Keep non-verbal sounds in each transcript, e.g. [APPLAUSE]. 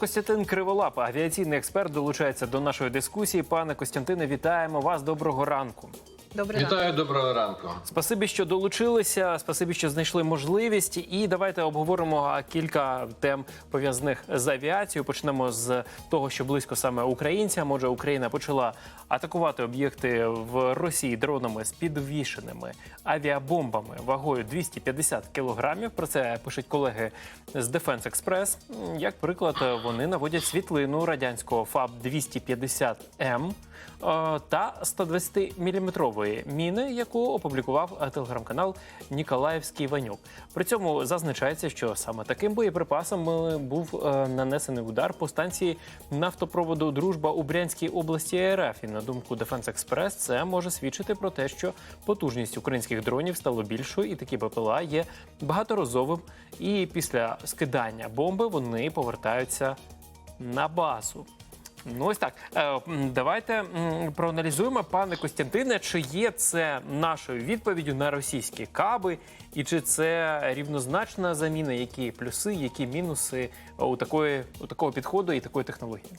Костянтин Криволап, авіаційний експерт, долучається до нашої дискусії. Пане Костянтине, вітаємо вас. Доброго ранку. Ранок. Вітаю, доброго ранку. Спасибі, що долучилися. Спасибі, що знайшли можливість. І давайте обговоримо кілька тем пов'язаних з авіацією. Почнемо з того, що близько саме українцям. Отже, Україна почала атакувати об'єкти в Росії дронами з підвішеними авіабомбами вагою 250 кілограмів. Про це пишуть колеги з Defense Express. Як приклад, вони наводять світлину радянського ФАБ 250 М та 120-мм міни, яку опублікував телеграм-канал Ніколаївський Ванюк. При цьому зазначається, що саме таким боєприпасом е, був е, нанесений удар по станції нафтопроводу Дружба у Брянській області РФ. І на думку Defense Express, це може свідчити про те, що потужність українських дронів стало більшою, і такі БПЛА є багаторазовим. І після скидання бомби вони повертаються на базу. Ну ось так. Е, Давайте проаналізуємо, пане Костянтине, чи є це нашою відповіддю на російські каби, і чи це рівнозначна заміна, які плюси, які мінуси у такої у такого підходу і такої технології?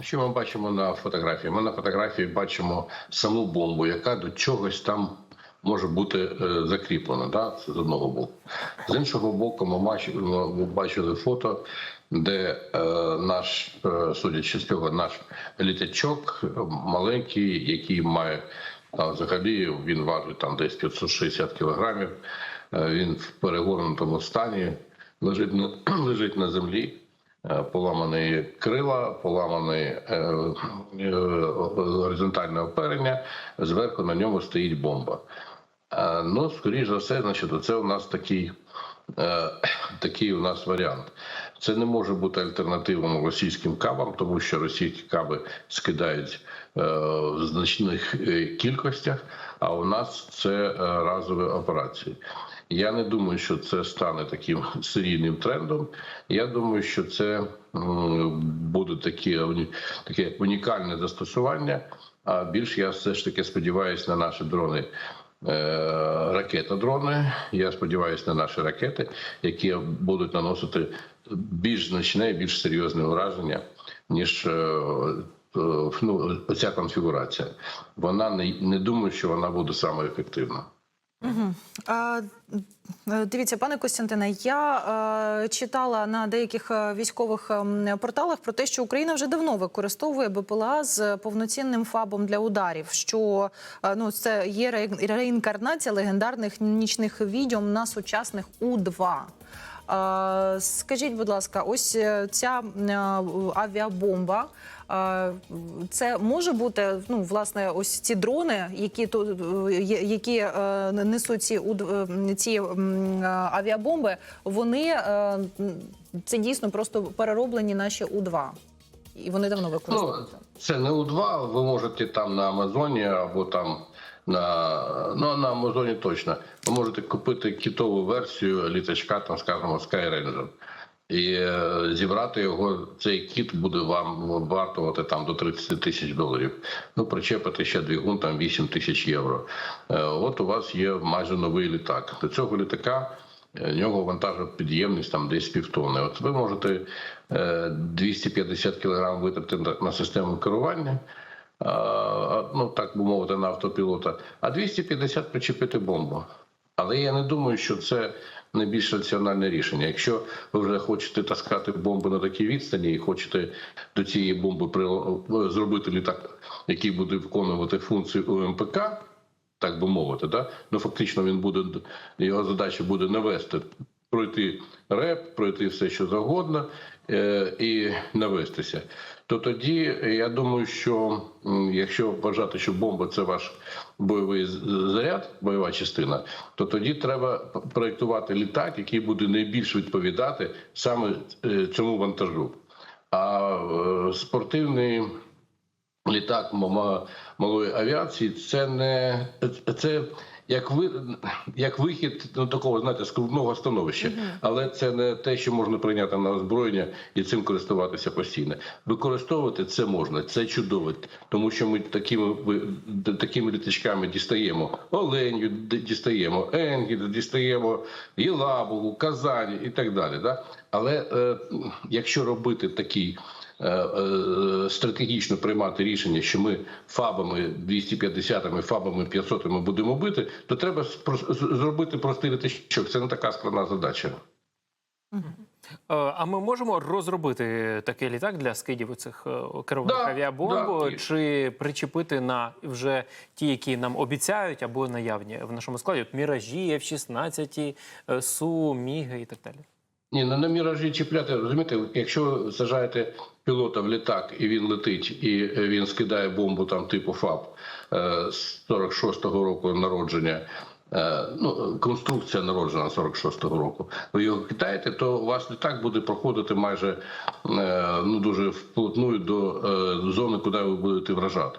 Що ми бачимо на фотографії? Ми на фотографії бачимо саму бомбу, яка до чогось там може бути е, закріплена. Да? З одного боку. З іншого боку, ми бачили фото, де е, наш, е, судячи з цього, наш літачок е, маленький, який має там, взагалі він важить там десь 560 кілограмів. Е, він в перегорнутому стані лежить на, [CLEARS THROAT] лежить на землі. Поламані крила, поламане е, е, горизонтальне оперення. Зверху на ньому стоїть бомба. Е, Ну, скоріш за все, значить, це у нас такий, [CLEARS THROAT] такий у нас варіант. Це не може бути альтернативом російським кабам, тому що російські каби скидають е, в значних е, кількостях, а у нас це е, разові операції. Я не думаю, що це стане таким серійним трендом. Я думаю, що це буде уні- таке унікальне застосування. А більш я все ж таки сподіваюся на наші дрони. Е, Ракетодрони. Я сподіваюся на наші ракети, які будуть наносити більш значне, більш серйозне ураження, ніж е, е, ну, ця конфігурація. Вона не, не думаю, що вона буде саме ефективна. Е, Дивіться, пане Костянтине, я е, читала на деяких е, військових ем, порталах про те, що Україна вже давно використовує БПЛА з повноцінним фабом для ударів. Що е, ну це є ре- реінкарнація легендарних нічних відьом на сучасних У-2. Е, Скажіть, будь ласка, ось е, ця авіабомба. Це може бути ну власне ось ці дрони, які то е, які е, несуть ці е, ці авіабомби. Вони це дійсно просто перероблені наші У-2. І вони давно Ну, це не У-2, ви можете там на Амазоні або там на ну на Амазоні точно. Ви можете купити кітову версію літачка, там скажімо, Skyranger. І е, зібрати його, цей кіт буде вам вартувати там до 30 тисяч доларів. Ну, причепити ще двигун там 8 тисяч євро. Е, от у вас є майже новий літак. До цього літака е, нього вантажопідємність там десь півтони. От ви можете е, 250 кг витратити на, систему керування. Ну так би мовити, на автопілота, а 250 причепити бомбу. Але я не думаю, що це найбільш раціональне рішення. Якщо ви вже хочете таскати бомби на такій відстані і хочете до цієї бомби при- зробити літак, який буде виконувати функцію УМПК, так би мовити, да? ну фактично він буде його задача буде навести, пройти реп, пройти все, що завгодно, е, і навестися. То тоді я думаю, що якщо вважати, що бомба це ваш бойовий заряд, бойова частина, то тоді треба п- проєктувати літак, який буде найбільш відповідати саме е, цьому вантажу. А е, спортивний літак ма- малої авіації це не це як ви як вихід ну, такого знаєте скрутного становища, але це не те, що можна прийняти на озброєння і цим користуватися постійно. Використовувати це можна, це чудово, тому що ми такими такими літачками дістаємо оленю, дістаємо енгіл, дістаємо Єлабугу, Казані і так далі. Да? Але е, якщо робити такий стратегічно приймати рішення, що ми фабами 250-ми, фабами 500-ми будемо бити, то треба зробити простий літачок. Це не така складна задача. Е, А ми можемо розробити такий літак для скидів цих керованих Да, авіабомб да. чи причепити на вже ті, які нам обіцяють, або наявні в нашому складі? От міражі, F-16, е, Су, Міги і так далі. Ні, ну на міражі чіпляти, розумієте, якщо ви сажаєте пілота в літак і він летить, і він скидає бомбу там типу ФАБ е, з 46-го року народження. е, Ну, конструкція народжена 46-го року. Ви його кидаєте, то у вас літак буде проходити майже е, ну дуже вплотную до е, зони, куди ви будете вражати.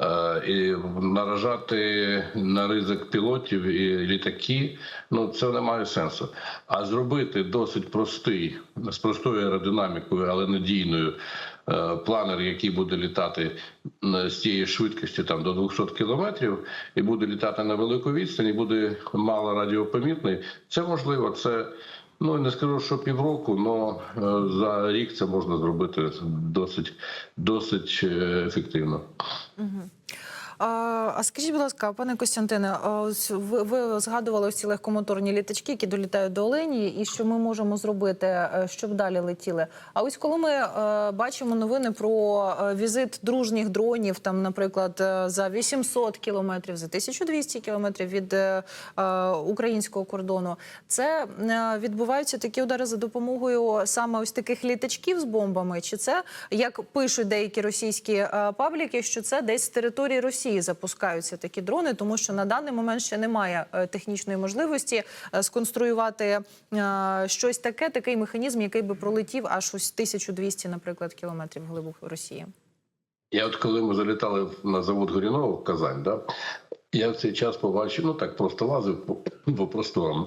Е, і наражати на ризик пілотів і літаки, ну це не має сенсу. А зробити досить простий, з простою аеродинамікою, але надійною е, планер, який буде літати з тієї швидкості там до 200 кілометрів, і буде літати на велику відстань, і буде мало радіопомітний. Це можливо. Це ну не скажу, що півроку, але за рік це можна зробити досить, досить е, ефективно. А, а скажіть, будь ласка, пане Костянтине, ви, ви згадували ось ці легкомоторні літачки, які долітають до Олені, і що ми можемо зробити, е, щоб далі летіли. А ось коли ми е, бачимо новини про е, візит дружніх дронів, там, наприклад, за 800 кілометрів, за 1200 кілометрів від українського кордону, це відбуваються такі удари за допомогою саме ось таких літачків з бомбами? Чи це як пишуть деякі російські пабліки, що це десь з території Росії запускаються такі дрони, тому що на даний момент ще немає е, технічної можливості е, сконструювати е, щось таке, такий механізм, який би пролетів аж ось 1200, наприклад, кілометрів глибоко Росії. Я от коли ми залітали на завод Горінова в Казань, да, я в цей час побачив, ну так просто лазив по, по просторам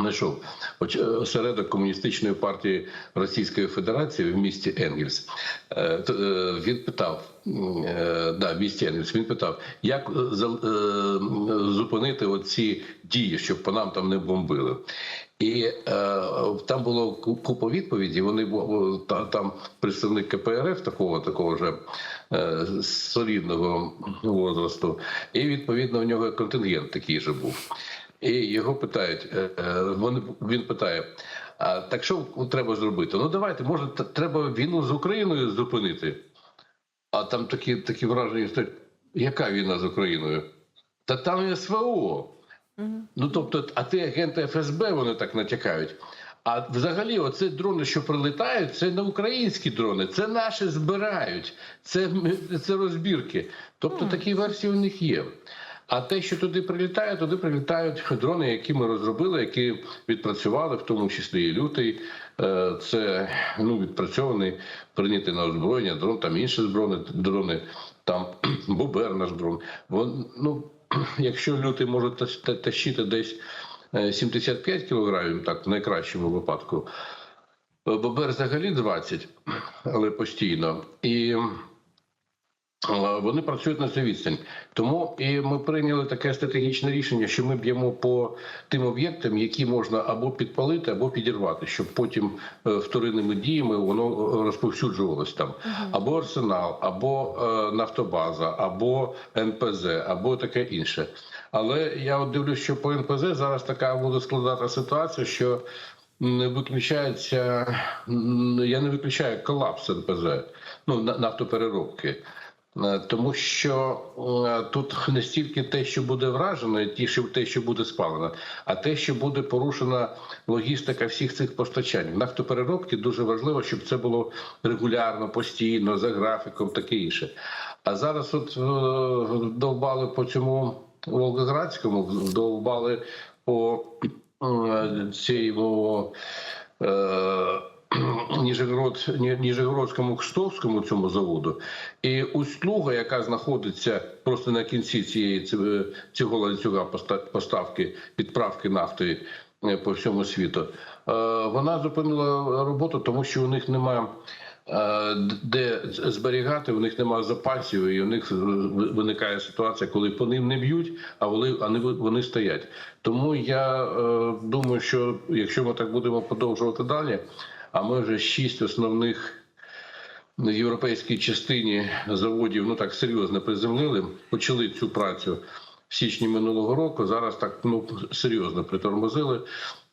знайшов оч- осередок комуністичної партії Російської Федерації в місті Енгельс. Е, е, Він питав, е, да, в місті Енгельс, він питав, як е, е, зупинити оці дії, щоб по нам там не бомбили. І е, там було ку- купа відповідей. Вони там представник КПРФ, такого такого вже е, солідного возрасту, і відповідно в нього контингент такий же був. І його питають, е, е, вони він питає: а так що треба зробити? Ну давайте, може, треба війну з Україною зупинити. А там такі, такі враження стоять, яка війна з Україною? Та там СВО. Ну тобто, а ти агенти ФСБ вони так натякають. А взагалі, оце дрони, що прилітають, це не українські дрони, це наші збирають, це, це розбірки. Тобто такі версії у них є. А те, що туди прилітає, туди прилітають дрони, які ми розробили, які відпрацювали, в тому числі і лютий. Е, Це ну відпрацьований, прийнятий на озброєння дрон, там інші збройні дрони, там [CLEARS THROAT] Бобер наш дрон. Вон, ну, [CLEARS THROAT] якщо лютий може тащ- тащити десь е, 75 кілограмів, так в найкращому випадку, е, Бобер взагалі 20, [CLEARS THROAT] але постійно. І е, вони працюють на цю відстань. Тому і ми прийняли таке стратегічне рішення, що ми б'ємо по тим об'єктам, які можна або підпалити, або підірвати, щоб потім е, вторинними діями воно розповсюджувалось там. Або арсенал, або е, нафтобаза, або НПЗ, або таке інше. Але я от дивлюсь, що по НПЗ зараз така буде складати ситуація, що не виключається, я не виключаю колапс НПЗ, ну на- нафтопереробки. Е, Тому що е, тут не стільки те, що буде вражено, ті, те, що буде спалено, а те, що буде порушена логістика всіх цих постачань. В нафтопереробки дуже важливо, щоб це було регулярно, постійно, за графіком, таке інше. А зараз от е, довбали по цьому Волгоградському, довбали по. Е, [CLEARS THROAT] Ніжегород, Ніжегородському Кстовському цьому заводу, і услуга, яка знаходиться просто на кінці цієї цього ланцюга поставки підправки нафти е, по всьому світу, е, вона зупинила роботу, тому що у них немає е, де зберігати, у них немає запасів, і у них виникає ситуація, коли по ним не б'ють, а вони, вони, вони стоять. Тому я е, думаю, що якщо ми так будемо продовжувати далі, а ми вже шість основних в європейській частині заводів ну так серйозно приземлили, почали цю працю в січні минулого року. Зараз так ну серйозно притормозили.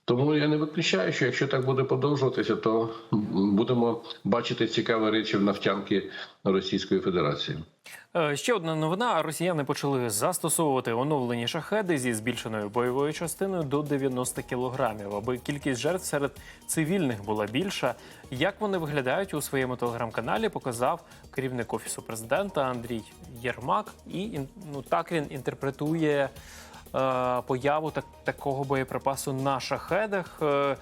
Тому я не виключаю, що якщо так буде продовжуватися, то будемо бачити цікаві речі в нафтянки Російської Федерації. Е, Ще одна новина: росіяни почали застосовувати оновлені шахеди зі збільшеною бойовою частиною до 90 кілограмів, аби кількість жертв серед цивільних була більша. Як вони виглядають у своєму телеграм-каналі, показав керівник офісу президента Андрій Єрмак. І ну так він інтерпретує появу так, такого боєприпасу на шахедах. Е,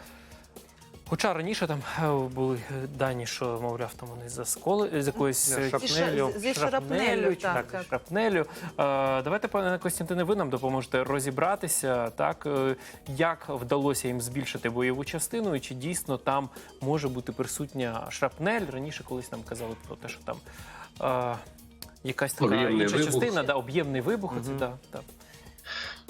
Хоча раніше там е, були дані, що мовляв, там вони з осколи з якоюсь е, Зі шрапнелю, чи так, так, так. шрапнелю. Е, давайте, пане Костянтине, ви нам допоможете розібратися, так е, як вдалося їм збільшити бойову частину, і чи дійсно там може бути присутня шрапнель. Раніше колись нам казали про те, що там е, якась така інша вибух. частина, да, об'ємний вибух. Це да, да.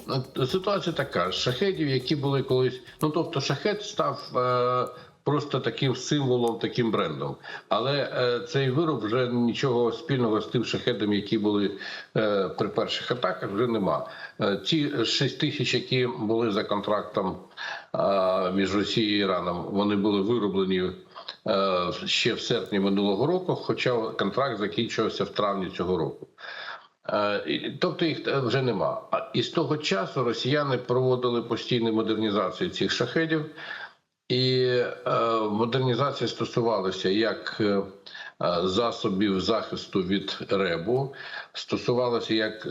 Ну, Ситуація така: шахедів, які були колись. Ну тобто, шахет став е, просто таким символом, таким брендом. Але е, цей вироб вже нічого спільного з тим шахедом, які були е, при перших атаках, вже нема. Е, ті 6 тисяч, які були за контрактом е, між Росією і Іраном, вони були вироблені. е, Ще в серпні минулого року, хоча контракт закінчувався в травні цього року. Е, Тобто їх е, вже нема. І з того часу росіяни проводили постійну модернізацію цих шахедів, і е, модернізація стосувалася як засобів захисту від ребу, стосувалася як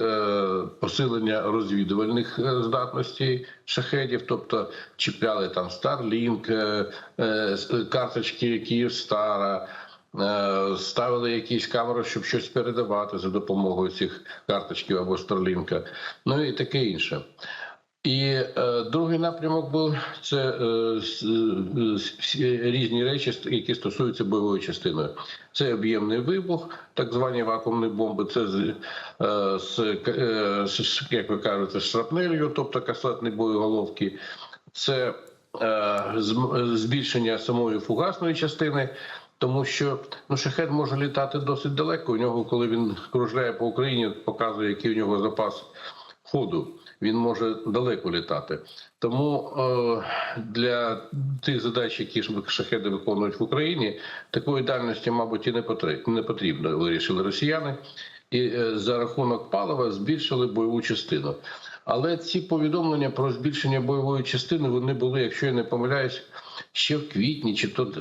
посилення розвідувальних здатностей шахедів, тобто чіпляли там Starlink, карточки Київстара. Е, ставили якісь камери, щоб щось передавати за допомогою цих карточків або Старлінка, ну і таке інше. І е, другий напрямок був це е, е, різні речі, які стосуються бойової частини. Це об'ємний вибух, так звані вакуумні бомби. Це з, е, з, е, як ви кажете, з шрапнелью, тобто касетні боєголовки. Це збільшення самої фугасної частини. Тому що ну шахет може літати досить далеко. У нього, коли він кружляє по Україні, показує, який у нього запас ходу. Він може далеко літати. Тому е, для тих задач, які шахеди виконують в Україні, такої дальності, мабуть, і не потрібно, вирішили росіяни. І е, за рахунок палива збільшили бойову частину. Але ці повідомлення про збільшення бойової частини вони були, якщо я не помиляюсь, ще в квітні, чи то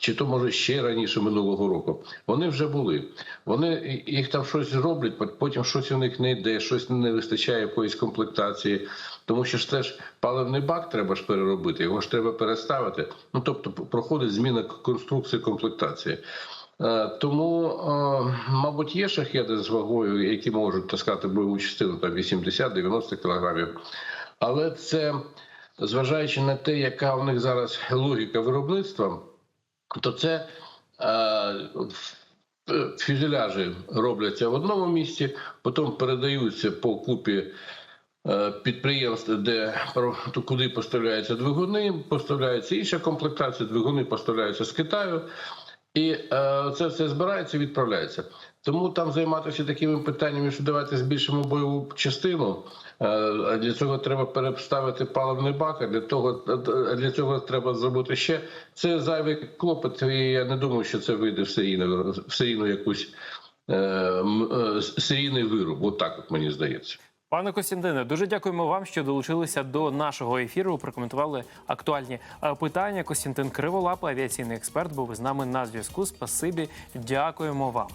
чи то може ще раніше минулого року. Вони вже були. Вони їх там щось роблять, потім щось у них не йде, щось не вистачає якоїсь комплектації. Тому що ж теж паливний бак треба ж переробити, його ж треба переставити. Ну тобто проходить зміна конструкції комплектації. Е, Тому, е, мабуть, є шахеди з вагою, які можуть таскати бойову частину там 80-90 кілограмів. Але це зважаючи на те, яка у них зараз логіка виробництва, то це е, фюзеляжі робляться в одному місці, потім передаються по купі підприємств, де куди поставляються двигуни, поставляється інша комплектація, двигуни поставляються з Китаю. І е, це все збирається і відправляється. Тому там займатися такими питаннями, що давайте збільшимо бойову частину. е, для цього треба переставити паливний бак. А для того для цього треба зробити ще. Це зайвий клопот. І я не думаю, що це вийде в серійну, в серійну якусь е, е, серійний вироб. От от мені здається. Пане Костянтине, дуже дякуємо вам, що долучилися до нашого ефіру. Прокоментували актуальні е, питання. Костянтин Криволап, авіаційний експерт, був із нами на зв'язку. Спасибі, дякуємо вам.